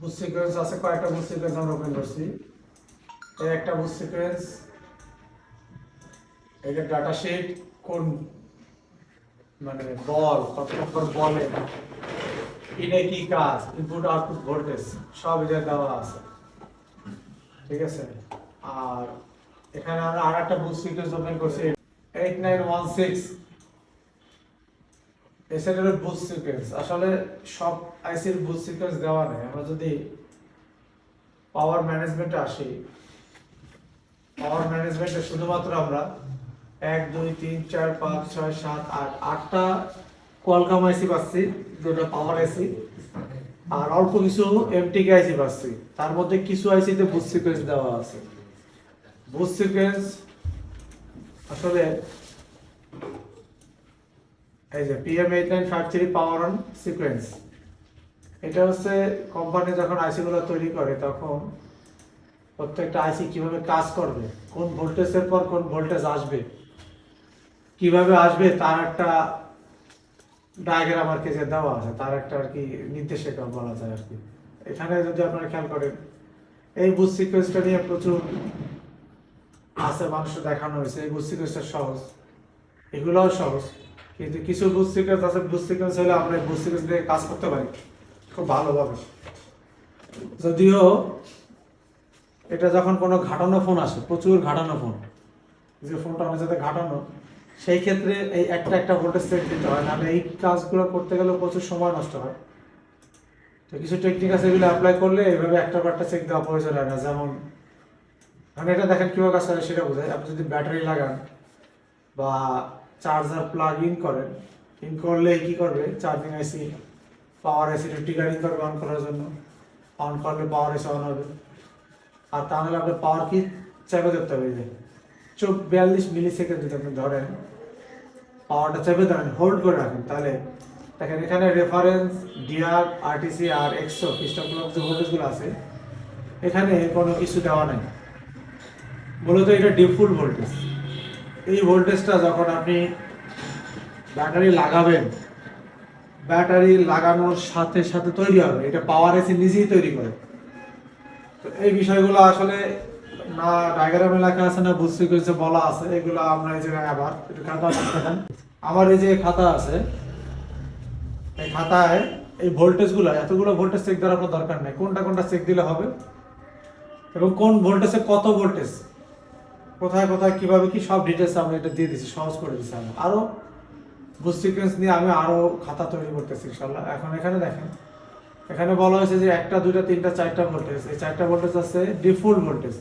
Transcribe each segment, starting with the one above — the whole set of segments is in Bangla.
বুট সিকোয়েন্স আছে কয়েকটা বুট সিকোয়েন্স আমরা ওপেন করছি। একটা বুট সিকোয়েন্স এটা ডাটা শিট কোন মানে বল কত নম্বর বলে ইনে কি কাজ? ইনপুট আউটপুট ভোল্টেজ সব এটা দেওয়া আছে। ঠিক আছে? আর এখানে আমরা আর একটা বুট সিকোয়েন্স ওপেন করছি। এইট নাইন ওয়ান সিক্স এসএলের বুট সিকোয়েন্স আসলে সব আইসির বুট সিকোয়েন্স দেওয়া নেই। আমরা যদি পাওয়ার ম্যানেজমেন্টে আসি পাওয়ার ম্যানেজমেন্টে শুধুমাত্র আমরা এক, দুই, তিন, চার, পাঁচ, ছয়, সাত, আট, আটটা কোয়ালকাম আইসি পাচ্ছি যেটা পাওয়ার আইসি আর অল্প কিছু এমটিকে আইসি পাচ্ছি। তার মধ্যে কিছু আইসিতে বুট সিকোয়েন্স দেওয়া আছে। বুট সিকোয়েন্স আসলে এই যে PM eight nine five three power on sequence এটা হচ্ছে কোম্পানি যখন আইসি গুলো তৈরি করে, তখন প্রত্যেকটা আইসি কীভাবে কাজ করবে, কোন ভোল্টেজের পর কোন ভোল্টেজ আসবে, কীভাবে আসবে, তার একটা ডায়াগ্রাম আর কি যে দেওয়া আছে, তার একটা আর কি নির্দেশিকা বলা যায় আর কি। এখানে যদি আপনারা খেয়াল করেন, এই বুথ সিকোয়েন্সটা নিয়ে প্রচুর আছে মানুষ দেখানো হয়েছে, এই বুথ সিকোয়েন্সটা সহজ, এগুলোও সহজ। কিন্তু কিছু বুথ সিকোয়েন্স আছে বুথ সিকোয়েন্স হলে আমরা বুথ সিকোয়েন্স দিয়ে কাজ করতে পারি। খুব ভালোভাবে। যদিও এটা যখন কোনো ঘাটানো ফোন আসে, প্রচুর ঘাটানো ফোন যে ফোনটা আমার সাথে ঘাটানো, সেই ক্ষেত্রে এই একটা একটা ভোল্টেজ সেট দিতে হয়। নাহলে এই কাজগুলো করতে গেলে প্রচুর সময় নষ্ট হয়। তো কিছু টেকনিক আছে এগুলো অ্যাপ্লাই করলে এইভাবে একটা একটা চেক দেওয়া প্রয়োজন হয় না। যেমন মানে এটা দেখেন কীভাবে কাজ করে সেটা বোঝায়। আপনি যদি ব্যাটারি লাগান বা চার্জার প্লাগ ইন করেন। ইন করলে কি করবে? Charging IC power IC triggering করবে অন করার জন্য। অন করলে পাওয়ার আইসি অন হবে। আর তা নাহলে আপনার পাওয়ার কি? চেপে ধরতে হবে যে। চোখ বিয়াল্লিশ মিলি সেকেন্ড যদি আপনি ধরেন পাওয়ারটা চেপে ধরেন হোল্ড করে রাখেন, তাহলে দেখেন এখানে রেফারেন্স ডিআর আরটিসি আর এক্সো খ্রিস্টান ক্লক যে ভোল্টেজগুলো আছে, এখানে কোনো কিছু দেওয়া নেই। মূলত এটা ডিফুল ভোল্টেজ এই ভোল্টেজটা যখন আপনি ব্যাটারি লাগাবেন ব্যাটারি লাগানোর সাথে সাথে তৈরি হবে। এটা পাওয়ার এসি নিজেই তৈরি করে। তো এই বিষয়গুলো আসলে না ডায়াগ্রামে লেখা আছে, না বুঝতে করেছে বলা আছে। এগুলো আমরা এই জায়গায় আবার একটু খাতা দেখেন। আমার এই যে খাতা আছে, এই খাতায় এই ভোল্টেজগুলো এতগুলো ভোল্টেজ চেক দেওয়ার আপনার দরকার নেই। কোনটা কোনটা চেক দিলে হবে এবং কোন ভোল্টেজে কত ভোল্টেজ কোথায় কোথায়, কীভাবে, কি সব ডিটেলস আমরা এটা দিয়ে দিচ্ছি সহজ করে দিচ্ছি আমরা। আরও বুস্ট সিকোয়েন্স নিয়ে আমি আরও খাতা তৈরি করতেছি ইনশাল্লাহ এখন এখানে দেখেন, এখানে বলা হয়েছে যে একটা, দুইটা, তিনটা, চারটা ভোল্টেজ এই চারটা ভোল্টেজ আছে ডিফল্ট ভোল্টেজ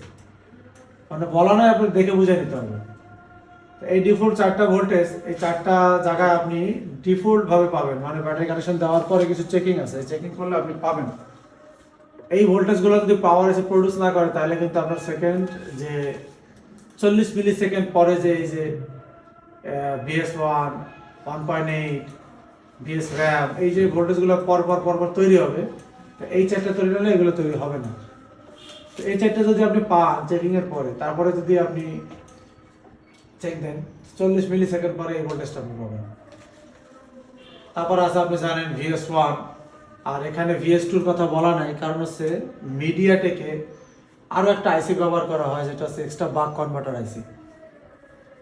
মানে বলা নয় আপনি দেখে বুঝে নিতে হবে। এই ডিফল্ট চারটা ভোল্টেজ এই চারটা জায়গায় আপনি ডিফল্ট ভাবে পাবেন। মানে ব্যাটারি কানেকশন দেওয়ার পরে কিছু চেকিং আছে। চেকিং করলে আপনি পাবেন। এই ভোল্টেজগুলো যদি পাওয়ার এসে প্রডিউস না করে, তাহলে কিন্তু আপনার সেকেন্ড যে চল্লিশ মিলি সেকেন্ড পরে যে এই যে VS one one point eight BS RAM এই যে ভোল্টেজগুলো পর পর পর পর তৈরি হবে, তো এই চারটা তৈরি হলে এগুলো তৈরি হবে না। তো এই চারটা যদি আপনি পান চেকিং এর পরে, তারপরে যদি আপনি চেক দেন, চল্লিশ মিলি সেকেন্ড পরে এই ভোল্টেজটা আপনি পাবেন। তারপর আছে আপনি জানেন ভিএস ওয়ান আর এখানে ভিএস টুর কথা বলা নাই, কারণ হচ্ছে মিডিয়াটেকে আরও একটা আইসি ব্যবহার করা হয়, যেটা হচ্ছে এক্সট্রা বাক কনভার্টার আইসি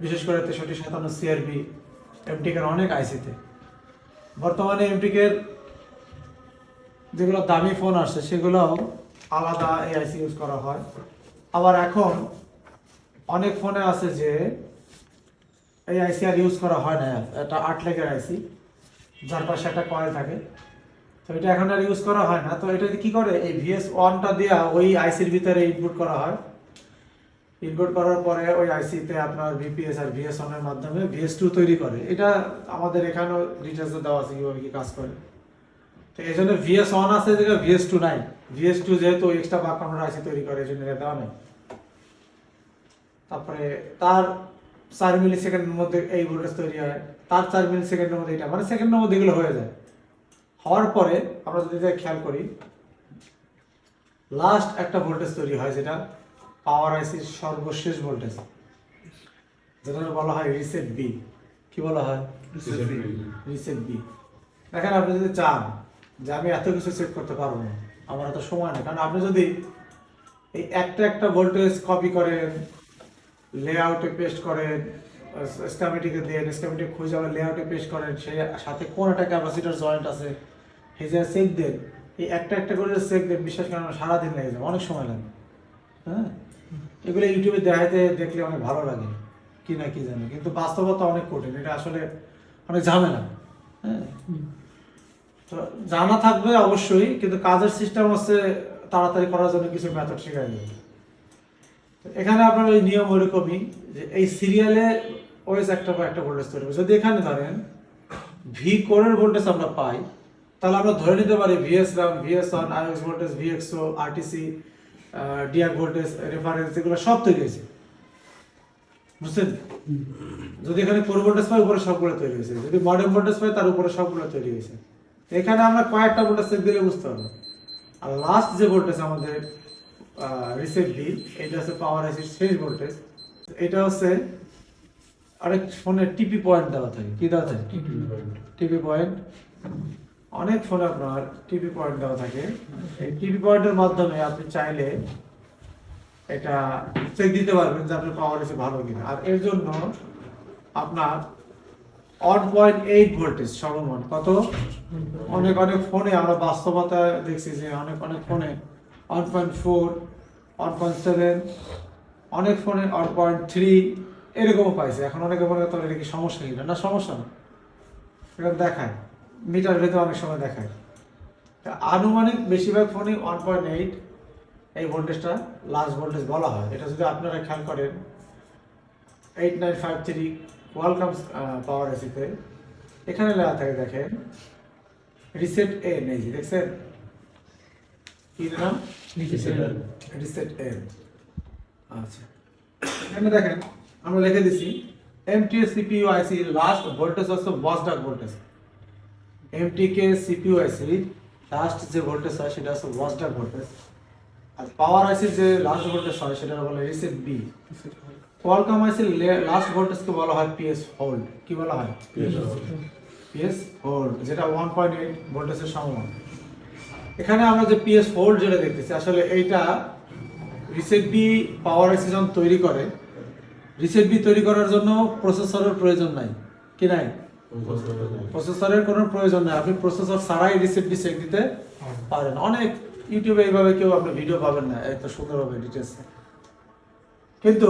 বিশেষ করে তেষট্টি সাতান্ন সিআরবি এমটিকের অনেক আইসিতে বর্তমানে এমটিকের যেগুলো দামি ফোন আসছে, সেগুলো আলাদা এই আইসি ইউজ করা হয়। আবার এখন অনেক ফোনে আছে যে এই আইসি আর ইউজ করা হয় না। এটা আট লেগের আইসি যার পাশে একটা কয়েল থাকে। তো এটা এখন আর ইউজ করা হয় না। তো এটা কি করে? এই ভিএস ওয়ানটা দেওয়া ওই আইসির ভিতরে ইনপুট করা হয়। ইনপুট করার পরে ওই আইসিতে আপনার ভিপিএস আর ভিএস ওয়ানের মাধ্যমে ভিএস টু তৈরি করে। এটা আমাদের এখানেও ডিটেলসে দেওয়া আছে কীভাবে কি কাজ করে। তো এই জন্য ভিএস ওয়ান আছে যেটা ভিএস টু নাই। ভিএস টু যেহেতু এক্সট্রা বাক কন্ট্রোল আইসি তৈরি করে, এই জন্য এটা দেওয়া নেই। তারপরে তার চার মিলি সেকেন্ডের মধ্যে এই ভোল্টেজ তৈরি হয়। তার চার মিলি সেকেন্ডের মধ্যে এটা মানে সেকেন্ডের মধ্যে এগুলো হয়ে যায়। হওয়ার পরে আমরা যদি খেয়াল করি লাস্ট একটা ভোল্টেজ তৈরি হয় যেটা পাওয়ার আইসির সর্বশেষ ভোল্টেজ যেটা বলা হয় রিসেট বি কি বলা হয়? রিসেট বি দেখেন আপনি যদি চান যে আমি এত কিছু চেক করতে পারব না আমার এত সময় নেই। কারণ আপনি যদি এই একটা একটা ভোল্টেজ কপি করেন লেআউটে পেস্ট করেন স্ক্যামেটিকে দিয়ে স্ক্যামেটিক খুঁজে আবার লেআউটে পেস্ট করেন সেই সাথে কোন একটা ক্যাপাসিটার জয়েন্ট আছে সেই যে চেক দেন, এই একটা একটা করে চেক দেন, বিশ্বাস করেন সারাদিন লেগে যাবে, অনেক সময় লাগে। হ্যাঁ? এগুলো ইউটিউবে দেখাইতে দেখলে অনেক ভালো লাগে, কি না কি জানি, কিন্তু বাস্তবতা অনেক কঠিন, এটা আসলে অনেক ঝামেলা। হ্যাঁ? তো জানা থাকবে অবশ্যই, কিন্তু কাজের সিস্টেম হচ্ছে তাড়াতাড়ি করার জন্য কিছু মেথড শেখাই দেবে। তো এখানে আপনার ওই নিয়ম ওইরকমই, যে এই সিরিয়ালে ওয়েস একটা পর একটা ভোল্টেজ তৈরি যদি এখানে ধরেন ভি কোরের ভোল্টেজ আমরা পাই তাহলে আমরা ধরে নিতে পারি VS RAM VS one IX voltage ভিএক্সও RTC DR voltage reference এগুলো সব তৈরি হয়েছে। বুঝছেন? যদি এখানে কোর ভোল্টেজ পাই উপরে সবগুলো তৈরি হয়েছে। যদি মডার্ন ভোল্টেজ পাই তার উপরে সবগুলো তৈরি হয়েছে। এখানে আমরা কয়েকটা ভোল্টেজ চেক দিলে বুঝতে পারব। আর লাস্ট যে ভোল্টেজ আমাদের রিসেন্টলি এটা হচ্ছে পাওয়ার আইসির শেষ ভোল্টেজ এটা হচ্ছে আরেক ফোনে টিপি পয়েন্ট দেওয়া থাকে। কি দেওয়া থাকে? টিপি পয়েন্ট টিপি পয়েন্ট অনেক ফোনে আপনার টিভি পয়েন্ট দেওয়া থাকে। এই টিভি পয়েন্টের মাধ্যমে আপনি চাইলে এটা চেক দিতে পারবেন যে আপনার পাওয়ার এসে ভালো কিনা। আর এর জন্য আপনার ওয়ান পয়েন্ট এইট ভোল্টেজ সর্বমোট কত? অনেক অনেক ফোনে আমরা বাস্তবতা দেখছি যে অনেক অনেক ফোনে one point four one point seven অনেক ফোনে ওয়ান পয়েন্ট থ্রি এরকমও পাইছে। এখন অনেকে মনে করতে এটা কি সমস্যা কিনা? না, সমস্যা না। এটা দেখায়। মিটার ভেতরে অনেক সময় দেখায়। তা আনুমানিক বেশিরভাগ ফোনই ওয়ান পয়েন্ট এইট এই ভোল্টেজটা লাস্ট ভোল্টেজ বলা হয়। এটা যদি আপনারা খেয়াল করেন eight nine five three welcome power এসিতে এখানে লেখা থাকে দেখেন রিসেট এ নেই যে দেখছেন? কি নাম রিসেট এ আচ্ছা। এখানে দেখেন আমরা লিখে দিছি MTS CPU IC last voltage হচ্ছে watchdog voltage MTK CPU IC last যে ভোল্টেজ হয় সেটা হচ্ছে ওয়াচডাক ভোল্টেজ আর পাওয়ার আইসি যে লাস্ট ভোল্টেজ হয় সেটা বলে reset B Qualcomm IC last ভোল্টেজকে বলা হয় পিএস হোল্ড কি বলা হয়? পিএস হোল্ড যেটা ওয়ান পয়েন্ট এইট ভোল্টেজের সমান। এখানে আমরা যে পিএস হোল্ড যেটা দেখতেছি আসলে এইটা রিসেট বি পাওয়ার আইসি যখন তৈরি করে রিসেট বি তৈরি করার জন্য প্রসেসরের প্রয়োজন নাই কি নাই? প্রসেসরের কোনো প্রয়োজন নেই। আপনি প্রসেসর ছাড়াই রিসেট বি চেক দিতে পারেন। অনেক ইউটিউবে এইভাবে কেউ আপনি ভিডিও পাবেন না। এত সুন্দরভাবে ডিটেলস কিন্তু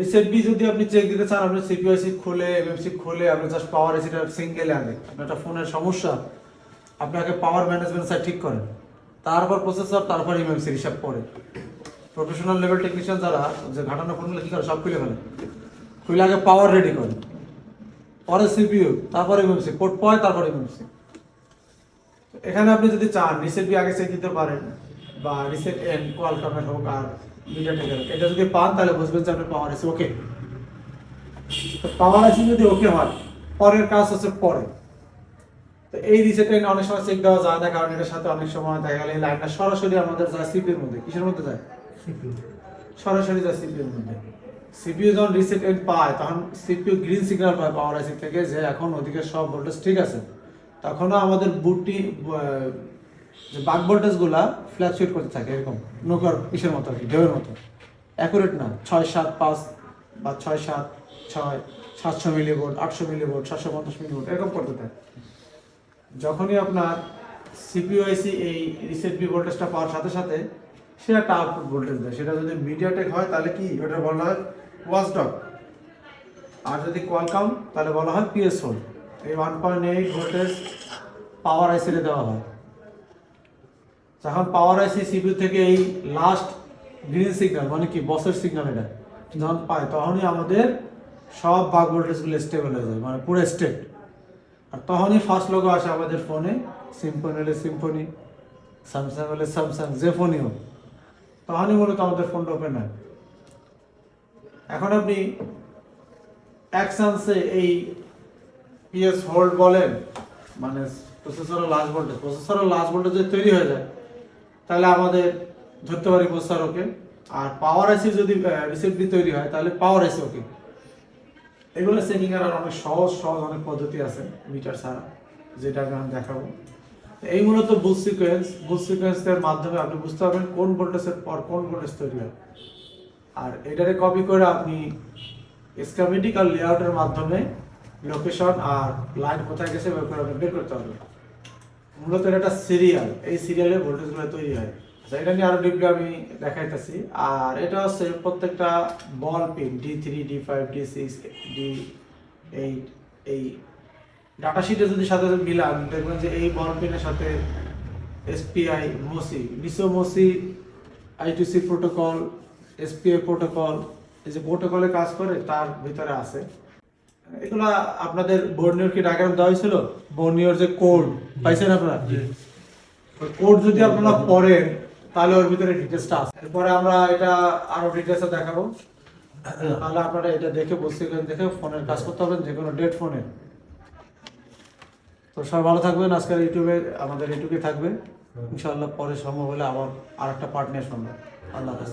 রিসেট বি যদি আপনি চেক দিতে চান, আপনি সিপিআইসি খুলে এমএমসি খুলে, আপনি জাস্ট পাওয়ার এসিটা সিঙ্গেলে আনেন আপনার একটা ফোনের সমস্যা। আপনাকে পাওয়ার ম্যানেজমেন্ট সাইড ঠিক করেন। তারপর প্রসেসর তারপর এমএমসি হিসাব করে প্রফেশনাল লেভেল টেকনিশিয়ান যারা, যে ঘাটানো ফোনগুলো কি করে, সব খুলে ফেলে। খুলে আগে পাওয়ার রেডি করে পরে সিপিইউ তারপর এমএমসি পোর্ট পয় তারপর এমএমসি এখানে আপনি যদি চান রিসেট বি আগে চেক দিতে পারেন বা রিসেট এন কোয়ালকামের হোক আর মিডিয়াটেকের এটা যদি পান তাহলে বুঝবেন যে আপনার পাওয়ার আছে ওকে তো পাওয়ার আছে যদি ওকে হয় পরের কাজ হচ্ছে পরে। তো এই রিসেট এন অনেক সময় চেক দেওয়া যায় না কারণ এটার সাথে অনেক সময় দেখা গেলে লাইনটা সরাসরি আমাদের যায় সিপির মধ্যে। কিসের মধ্যে যায়? সরাসরি যায় সিপিউর মধ্যে। সিপিইউ যখন রিসেট এন্ড পায়, তখন সিপিইউ গ্রিন সিগন্যাল পায় পাওয়ার আইসি থেকে যে এখন ওদিকে সব ভোল্টেজ ঠিক আছে। তখনও আমাদের বুটটি যে বাক ভোল্টেজগুলা ফ্ল্যাকচুয়েট করতে থাকে এরকম। নৌকার ইসের মতো আর কি ঢেউয়ের মতো। অ্যাকুরেট না, ছয় সাত পাঁচ বা ছয় সাত ছয়, সাতশো মিলি ভোল্ট আটশো মিলি ভোল্ট সাতশো পঞ্চাশ মিলি ভোল্ট এরকম করতে থাকে। যখনই আপনার সিপিইউআইসি এই রিসেট বি ভোল্টেজটা পাওয়ার সাথে সাথে সে একটা আউটপুট ভোল্টেজ দেয়। সেটা যদি মিডিয়াটেক হয়, তাহলে কি? ওটা বলা হয় ওয়াচডগ। আর যদি কোয়ালকাম, তাহলে বলা হয় পিএস হোল এই one point eight voltage power আইসিতে দেওয়া হয়। যখন পাওয়ার আইসি সিপিইউ থেকে এই লাস্ট গ্রিন সিগন্যাল মানে কি বসের সিগন্যাল এটা, যখন পায়, তখনই আমাদের সব বাক ভোল্টেজগুলো স্টেবল হয়ে যায় মানে পুরো স্টেট আর তখনই ফার্স্ট লোগো আসে আমাদের ফোনে সিম্ফনি হলে সিম্ফনি স্যামসাং হলে স্যামসাং যে ফোনই হোক। তখনই মূলত আমাদের ফোনটা ওপেন হয়। এখন আপনি এক চান্সে এই পিএস হোল্ড বলেন মানে প্রসেসরের লাস্ট ভোল্টেজ প্রসেসরের লাস্ট ভোল্টেজ যদি তৈরি হয়ে যায়, তাহলে আমাদের ধরতে পারি প্রসেসর ওকে। আর পাওয়ার আইসি যদি রিসিপ্টলি তৈরি হয়, তাহলে পাওয়ার আইসি ওকে। এগুলো এর আর অনেক সহজ সহজ অনেক পদ্ধতি আছে মিটার ছাড়া যেটা আমি দেখাবো। এই মূলত বুল সিকোয়েন্স বুল সিকোয়েন্সের মাধ্যমে আপনি বুঝতে পারবেন কোন ভোল্টেজের পর কোন ভোল্টেজ তৈরি হয়। আর এটারে কপি করে আপনি স্কিমেটিক আর লেআউটের মাধ্যমে লোকেশন আর লাইন কোথায় গেছে বের করে বের করতে পারবেন। মূলত এটা একটা সিরিয়াল এই সিরিয়ালে ভোল্টেজগুলো তৈরি হয়। আচ্ছা, এটা নিয়ে আরও ডিপলি আমি দেখাইতেছি। আর এটা হচ্ছে প্রত্যেকটা ball pin D three D five D six D eight এই ডাটা শিটে যদি সাথে মিলান দেখবেন যে এই বল পিনের সাথে SPI MOSI MISO MOSI ITC protocol SPI protocol এই যে প্রোটোকলে কাজ করে তার ভিতরে আছে। এগুলা আপনাদের বর্ণিয়র কি ডায়াগ্রাম দেওয়া হয়েছিল বর্ণিয়র যে কোড পাইছেন আপনারা? কোড যদি আপনারা পড়েন তাহলে ওর ভিতরে ডিটেলসটা আছে। এরপরে আমরা এটা আরও ডিটেলসে দেখাবো। তাহলে আপনারা এটা দেখে বসে দেখে ফোনের কাজ করতে পারবেন যে কোনো ডেট ফোনে তো সবাই ভালো থাকবেন। আজকের ইউটিউবে আমাদের ইউটিউবে থাকবে। ইনশাআল্লাহ পরে সম্ভব হলে আবার আরেকটা পার্ট নিয়ে শুনব। আল্লাহ হাফেজ।